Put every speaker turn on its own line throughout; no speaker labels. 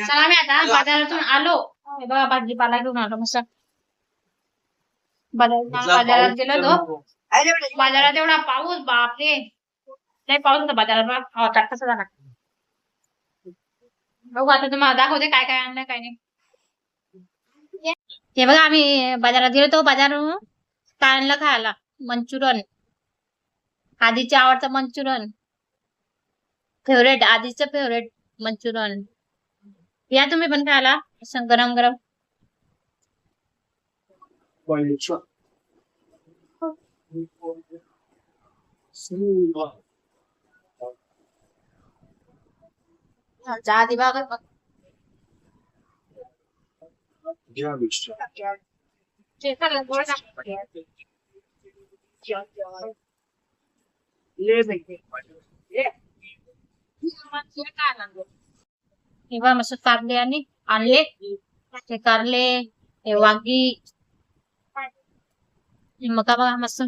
चला आम्ही आता बाजारातून आलो. हे बघा भाजीपाला घेऊन आलो मस्त. बाजारात बाजारात गेलो तो बाजारात एवढा पाऊस बापरे. लय पाऊस होता बाजारात बघा. हो तर कसं झाला बघू आता तुम्हाला दाखवते काय काय आणलं काय नाही. हे बघा आम्ही बाजारात गेलो तो बाजार काय आणलं खायला? मंचुरन आधीचे आवडतं मंचुरन फेवरेट आधीचं फेवरेट मंचुरन या तुम्ही पण खायला असं गरम गरम. जा आधी बघा बघ. मस्त कारले आणि आणले. ते कारले हे वांगी. हे मका बघा मस्त.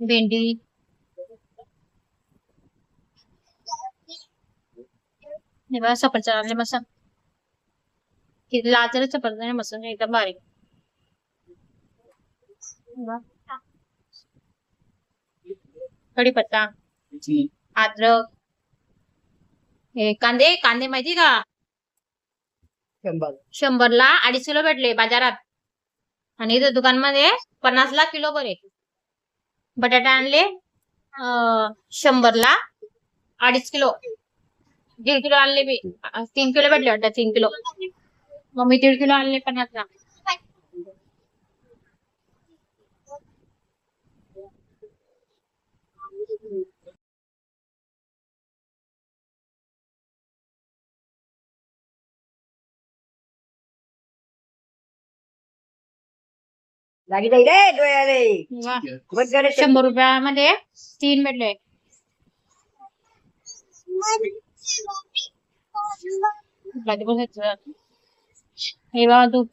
भेंडी. हे बघा सफरचंद आणले मस्त. किती लाजरे सफरचंद आहे मस्त एकदम बारीक. कढीपत्ता. अद्रक. हे कांदे कांदे माहिती का? शंभरला अडीच किलो भेटले बाजारात. आणि इथं दुकानमध्ये पन्नासला किलो बरे. बटाटे आणले शंभरला अडीच किलो. दीड किलो आणले मी. तीन किलो भेटले वाटतं तीन किलो. मग मी दीड किलो आणले पन्नासला.
लागी जाईल. रे डोळ्याले.
वा.
बंद करे ते.
शंभर रुपयामध्ये तीन भेटले कधी बसायचं हे दूध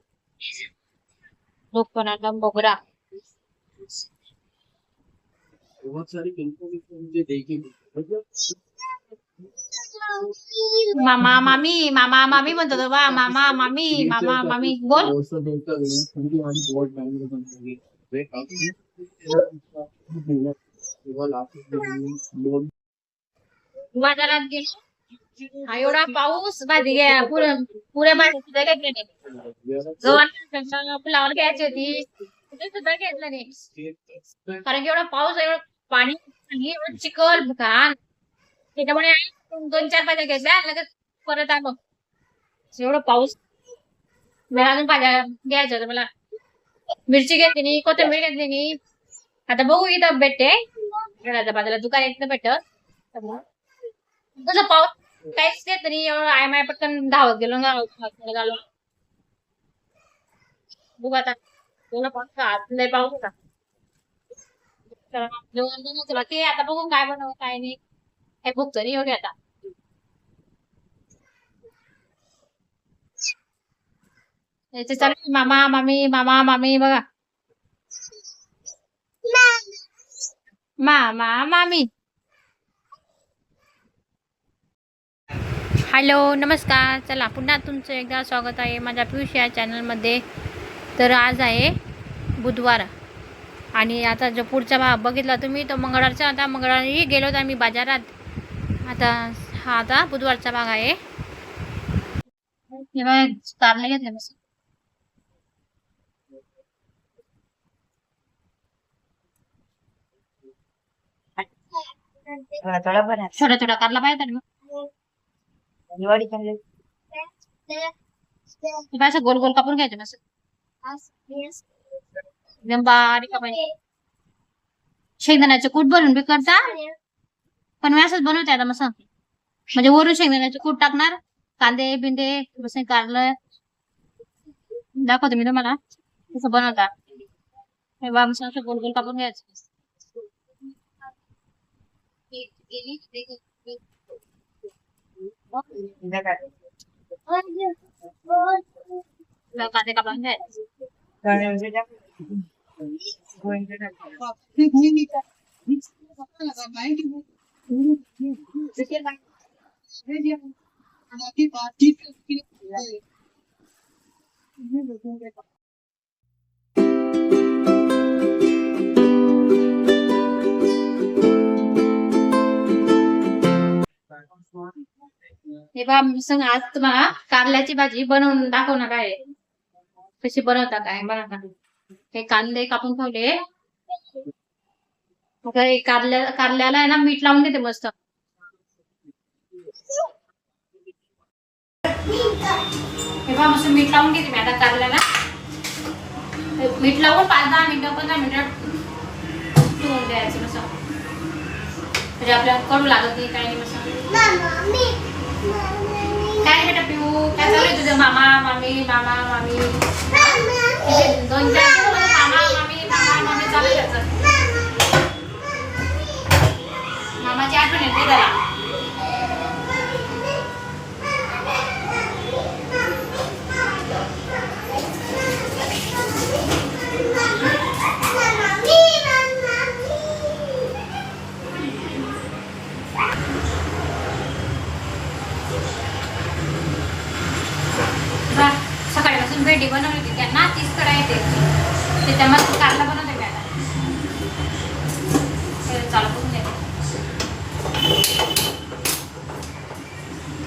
पण आणला मोगरा
बहुत सारी इन्फॉर्मेशन मुझे देखी
मामा मामी मामा मामी म्हणतो तो बा मामा मामी मामा मामी बोल बाजारात गेलो हा एवढा पाऊस भाजी घ्या पुरे पुरे भाजी सुद्धा घेतले नाही गव्हाण फ्लावर घ्यायची होती ते सुद्धा घेतलं नाही कारण की एवढा पाऊस आहे, एवढं पाणी चिखल घाण त्याच्यामुळे दोन चार भाज्या घेतल्या लगेच परत आलो एवढं पाऊस. मला अजून भाज्या घ्यायचं होतं मला. मिरची घेतली कोथिंबीर घेतली आता बघू इथं भेटते घराच्या बाजूला दुकान येत भेटत कसं पाऊस काहीच नाही तरी एवढं आय माय पटकन धावत गेलो ना आलो बघू आता. एवढा पाऊस हात लय पाऊस होता. जेवण ते आता बघू काय बनव काय नाही. हे भूक तरी एवढी आता याचे चालू मामा मामी मामा मामी बघा मामा मामी हॅलो नमस्कार चला पुन्हा तुमचं एकदा स्वागत आहे माझ्या पियुष या चॅनलमध्ये तर आज आहे बुधवार आणि आता जो पुढचा भाग बघितला तुम्ही तो मंगळवारचा आता मंगळवारी गेलो होतो आम्ही बाजारात आता हा आता बुधवारचा भाग आहे. हे कारले घेतले मस्त
थोडा थोडा.
छोटा छोटा कारला पाहिजे
दिवाळी
हे असं गोल गोल कापून घ्यायचे एकदम बारीक कापायचे शेंगदाण्याचे कूट भरून बी करता. पण मी असंच बनवते आता मस्त. म्हणजे वरून शेंगदाण्याचे कूट टाकणार कांदे बिंदे बस कारलं. दाखवते मी तुम्हाला. कसं बनवता. हे बघा असं गोल गोल कापून घ्यायचं. कांदे कापून घ्यायचे. हे बा मी सांग आज तुम्हाला कारल्याची भाजी बनवून दाखवणार आहे. कशी बनवता काय बनवता हे कांदे कापून ठेवले. कारल्या कारल्याला आहे ना मीठ लावून देते मस्त. हे बा मस्त मीठ लावून घेते मी. आता कारल्याला मीठ लावून पाच दहा मिनिटं पंधरा मिनिटं ठेवून द्यायचं मस्त. म्हणजे आपल्याला कडू लागत नाही काय नाही मस्त. काय बेटा पिऊ काय चालू आहे तुझं? मामा मामी मामा मामी. दोन चार मामा मामी मामा मामी चालू आहे त्याचं. मामाची आठवण येते त्याला बा, सकाळपासून बनवली होती त्यांना तीच कढाई येते ते त्यामध्ये कारला बनवते मी आता चालू करून देते.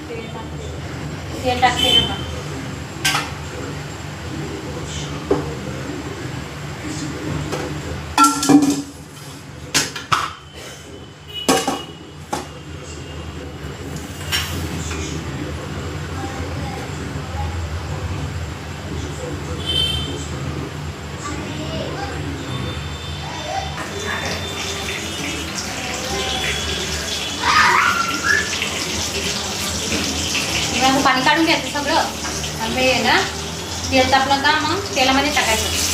तेल टाकते. तेल टाकते ना मग. मग असं पाणी काढून आणि हे ना. तेल तापलं का मग? तेलामध्ये टाकायचं.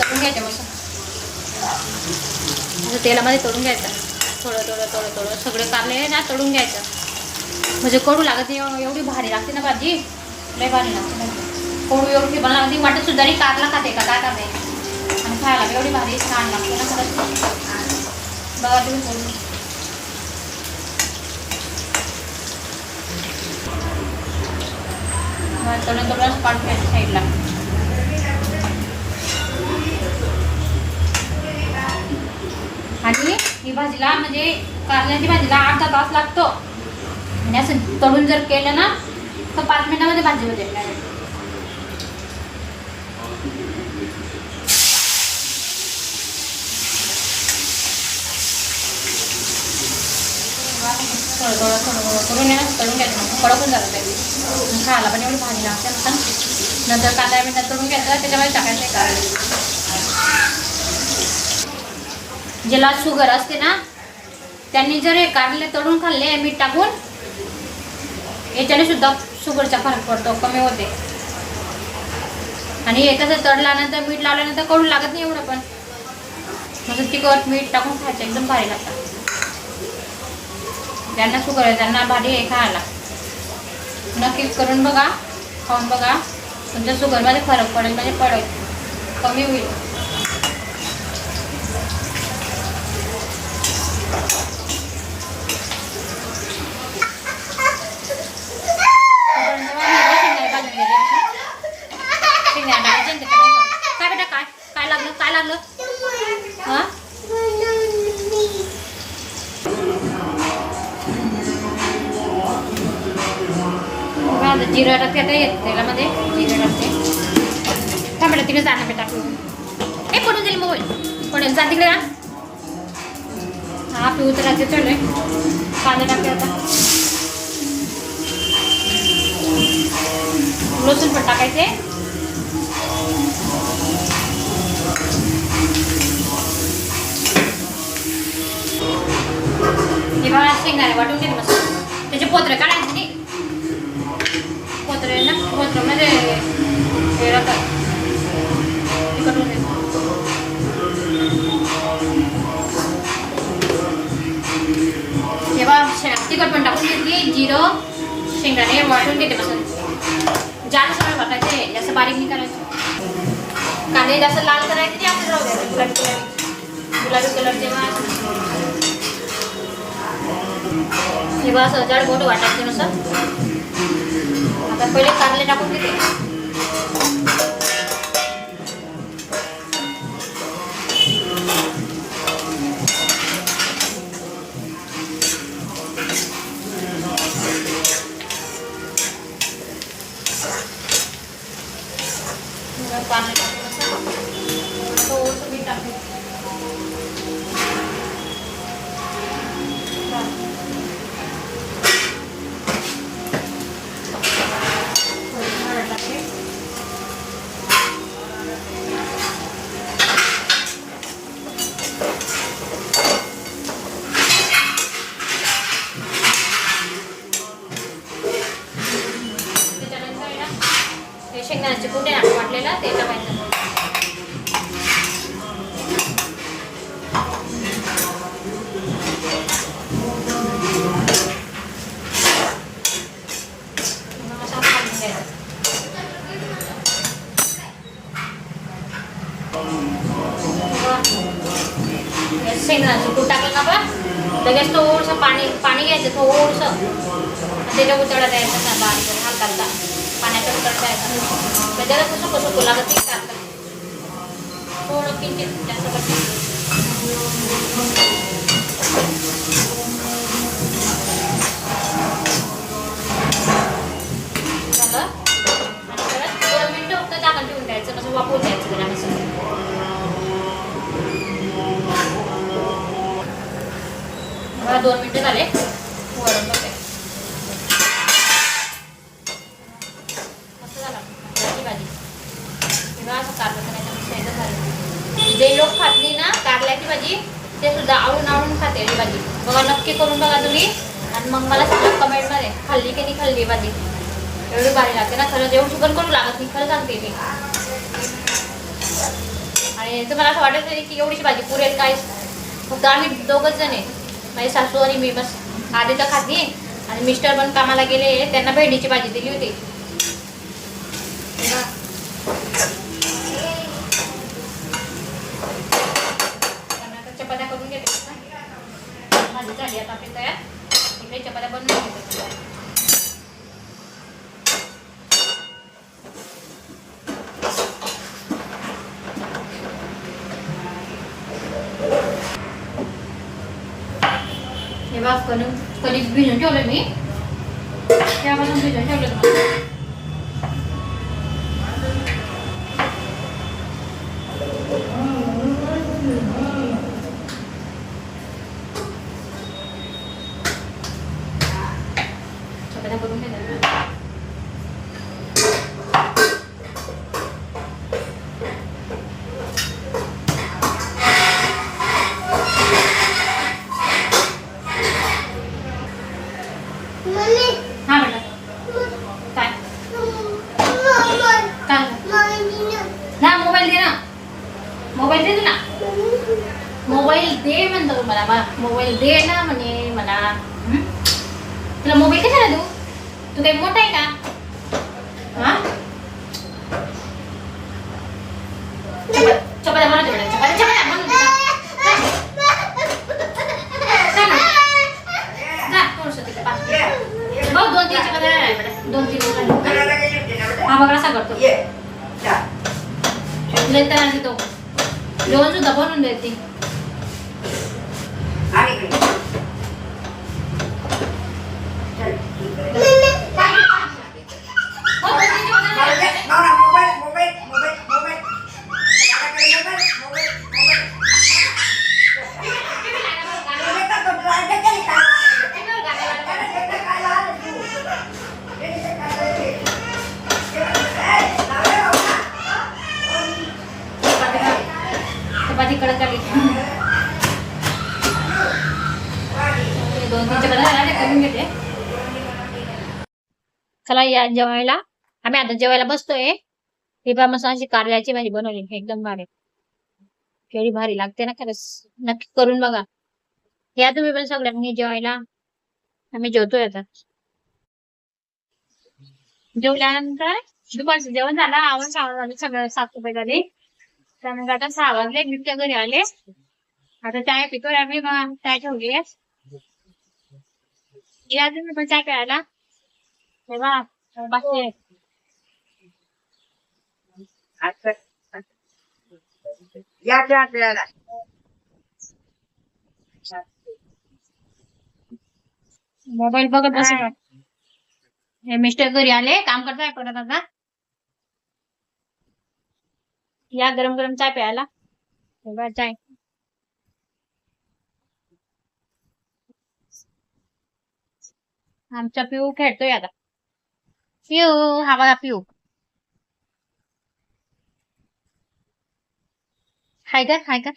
तळून घ्यायचं मस्त. तेलामध्ये तळून घ्यायचं. थोडं थोडं थोडं थोडं. सगळे कारले ना तळून घ्यायचं. म्हणजे कडू लागत एव- एवढी भारी लागते ना भाजी. लय भारी लागते कडू एवढी मला लागते वाटत सुद्धा कारला खाते का? काय करते आणि खायला एवढी भारी छान लागते ना खरंच बघा तुम्ही करून. मग तळून तळूनच साईडला. आणि ही भाजीला म्हणजे कारल्याची भाजीला अर्धा तास लागतो. आणि असं तळून जर केलं ना तर पाच मिनिटामध्ये भाजी होते. थोडं थोडं थोडं थोडं करून ना तळून घ्यायचं मग कडक होऊन जातं खायला पण एवढी भाजी लागते. नंतर कांदा मिनिटात तळून घ्यायचं त्याच्यामध्ये टाकायचं कारले ज्याला शुगर असते ना त्यांनी जर हे कारले तळून खाल्ले मीठ टाकून याच्याने सुद्धा शुगरचा फरक पडतो कमी होते. आणि हे कसं तळल्यानंतर मीठ लावल्यानंतर कडू लागत नाही एवढं पण. मग तिखट मीठ टाकून खायचं एकदम भारी लागतं ज्यांना शुगर आहे त्यांना भारी हे खायला. नक्कीच करून बघा खाऊन बघा. तुमच्या शुगरमध्ये फरक पडेल म्हणजे पडेल. कमी होईल. तेलामध्ये जिरे टाकते. काय बेटा तिकडे जाणं बेटा. ए पडून जाईल मोबाईल. पडेल जा तिकडे जा. हा पिऊ तर राहते चढले कांदे टाकते आता. लसूण पण टाकायचे. हे बघा शेंगदाणे वाटून घेत मस्त त्याचे पोत्र काढायचे. మాత్రమే రకం ఇక్కడ जेव्हा तिखट पण टाकून घेतली जिरं शेंगदाणे वाटून घेते मसून जास्त सगळं वाटायचे जास्त बारीक नाही करायचं कांदे जास्त लाल करायचे ते आपण राहू द्यायचं गुलाबी कलर गुलाबी कलर जेव्हा तेव्हा असं जड बोट वाटायचं नुसतं आता पहिले कारले टाकून घेते कारले टाकून असं थोडंसं मीठ टाकते आपण लगेच थोडंसं पाणी पाणी घ्यायचं थोडंसं त्याच्या उतळा द्यायचा ना बारीक हलका हलका पाण्याचा उतळ द्यायचा म्हणजे त्याच्याला कसं कसं सुकू लागत नाही टाकतं थोडं किंचित जास्त पडतं झालं. आणि परत दोन मिनटं फक्त झाकण ठेवून द्यायचं कसं वापरून द्यायचं त्याला कसं? दोन मिनटं झाले. वरून बघते मस्त भाजी असं कारलं करायचं जे लोक खात नाही ना कारल्याची भाजी ते सुद्धा आवडून आवडून खाते ही भाजी. बघा नक्की करून बघा तुम्ही. आणि मग मला सांगा कमेंटमध्ये खाल्ली की नाही खाल्ली भाजी? एवढी भारी लागते ना खरंच एवढी पण करू लागत नाही खरं सांगते मी. आणि तुम्हाला असं वाटत नाही की एवढीशी भाजी पुरेल काय? फक्त आम्ही दोघंच जण आहे. माझी सासू आणि मी बस आधी तर खाती आणि मिस्टर पण कामाला गेले त्यांना भेंडीची भाजी दिली होती तेव्हा त्यांना आता चपात्या करून घेते भाजी झाली आता आपली तयार इकडे चपात्या बनवून घेते हे बघ कणिक कणिक भिजून ठेवलं मी तेव्हापासून भिजून ठेवलं तुम्हाला चपात्या करून घेते हा बेटा काय काय ना मोबाईल दे ना मोबाईल दे तू ना मोबाईल दे म्हणतो मला बा मोबाईल दे ना म्हणे मला हं? तुला मोबाईल कशाला देऊ तू काही मोठा आहे का हा चपा- चपात्या बनवते बेटा चपात्या चपात्या बनवते दोन तीन चपात्या दोन तीन. हा बघ असा करतो लय तर तो जेवण सुद्धा बनवून देते चपात्या राहिल्या. चपाती कडक आली दोन तीन चपात्या राहिल्या, त्या करून घेते चला या जेवायला आम्ही आता जेवायला बसतोय. ही बा मस्त अशी कारल्याची भाजी बनवली. एकदम भारी. केळी भारी लागते ना खरंच. नक्की करून बघा. या तुम्ही पण सगळ्यांनी जेवायला. आम्ही जेवतोय आता. जेवल्यानंतर दुपारचं जेवण झालं. आवड सावन झाले सगळं साफसफाई झाली. त्यानंतर आता सहा वाजले. नित्य घरी आले. आता चाय पितोय आम्ही. मग चाय ठेवली या तुम्ही पण चाय प्यायला. तेव्हा बाकी
आपल्याला
मोबाईल बघत बसेल हे. मिस्टर घरी आले. काम करताय परत आता? या गरम गरम चाय प्यायला. चाय. आमचा पिऊ खेळतोय आता. पिऊ हा बघा पिऊ. हाय का हाय का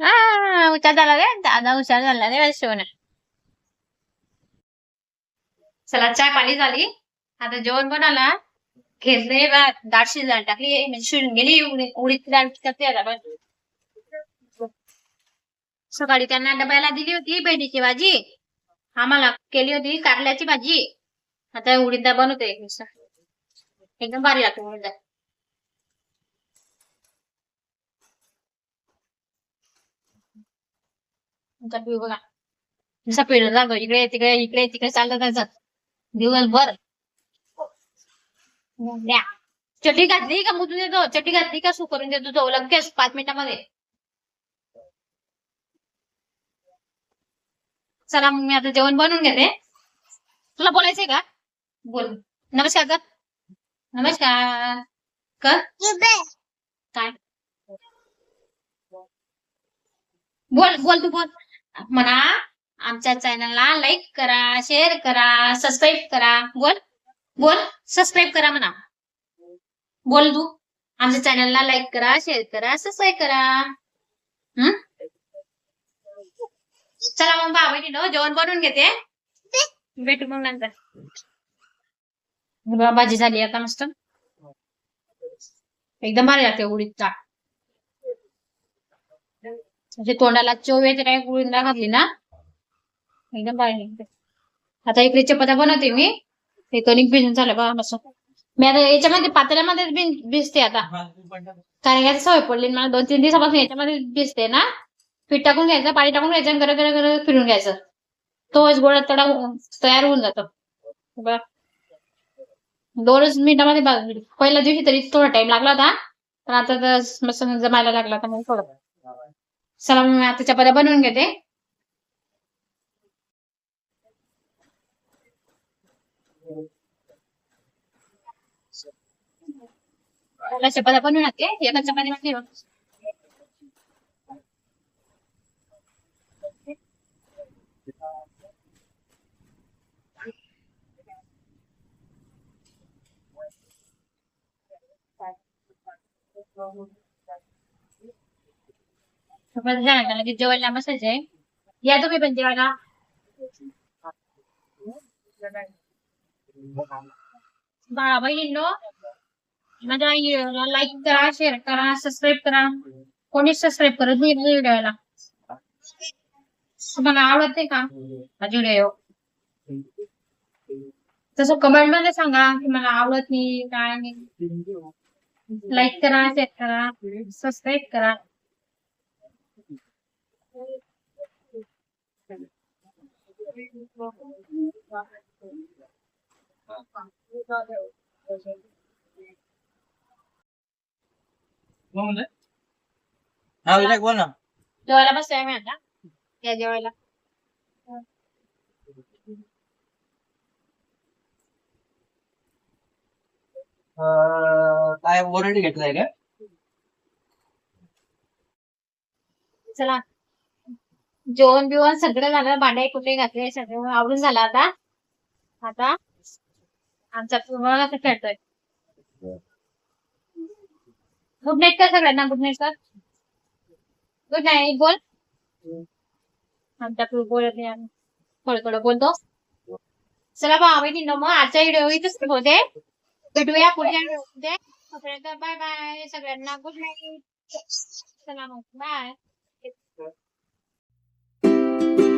हा हुशार झाला रे दादा हुशार झाला रे सोना चला चाय पाणी झाली आता जेवण बनवला घेतले बा डाळ शिजायला टाकली म्हणजे शिजून गेली उडी- उडीदची डाळ करते आता सकाळी त्यांना डब्याला दिली होती भेंडीची भाजी आम्हाला केली होती कारल्याची भाजी आता उडीद डाळ बनवते नुसतं. एकदम भारी लागते उडीद डाळ. पिऊ बघा. नुसता फिरत जातो इकडे तिकडे इकडे तिकडे चालत जायचं दिवसभर. द्या. घातली का मुतून देतो? चटी घातली का सू करून देतो? तो लगेच पाच मिनिटामध्ये. चला मग मी आता जेवण बनवून घेते. तुला बोलायचंय का? बोल. नमस्कार कर. नमस्कार. कर. काय? बोल बोल तू बोल. म्हणा आमच्या चॅनलला लाईक करा शेअर करा सबस्क्राईब करा. बोल बोल सबस्क्राईब करा म्हणा. बोल तू. आमच्या चॅनलला लाईक करा शेअर करा सबस्क्राईब करा. हं? चला मग बाबा जेवण बनवून घेते. भेटू मग नंतर. भाजी झाली आता मस्त. एकदम भारी लागते उडीद डाळ म्हणजे तोंडाला चव येते काय उडीद घातली ना? एकदम भारी आता इकडे चपात्या बनवते मी. हे कणिक भिजून झालं बघा मस्त. मी आता याच्यामध्ये पातळ्यामध्ये भिजते आता. कारण याची सवय पडली मला दोन तीन दिवसापासून याच्यामध्ये भिजते ना. पीठ टाकून घ्यायचं पाणी टाकून घ्यायचं आणि गरम गरम गरम फिरून घ्यायचं. तोच गोळा तडा तयार होऊन जातो. दोनच मिनिटामध्ये पहिल्या दिवशी तरी थोडा टाइम लागला होता. पण आता मस्त जमायला लागला तर मग थोडं. चला मग मी आता चपात्या बनवून घेते मला चपात्या बनवून घातले एका चपाती मध्ये चपात्या लगेच जेवायला बसायचंय या तुम्ही पण जेवायला. बाळा बहिणींनो माझ्या लाईक करा शेअर करा सबस्क्राईब करा. कोणीच सबस्क्राईब करत नाही माझ्या व्हिडिओला? तुम्हाला आवडते का? माझी व्हिडिओ. तसं कमेंटमध्ये सांगा की मला आवडत नाही काय नाही. लाईक करा शेअर करा सबस्क्राईब करा.
कोण म्हणलं? हा विनायक बोल ना
जेवायला बसतोय आम्ही आता या जेवायला
अं, काय वॉरंटी घेतलाय का
चला जेवण बिवण सगळं झालं भांडे कुठे घातले सगळं आवडून झालं आता. आता आमचा पूर्ण खेळतोय. गुड नाईट कर सगळ्यांना गुड नाईट कर. गुड नाईट बोल. आमच्या बोलत नाही थोडं थोडं बोलतो. चला भावी मग. आजचा व्हिडिओ इथेच होते भेटूया पुढच्या व्हिडिओ बाय बाय सगळ्यांना. गुड नाईट चला मग. Bye Thank you.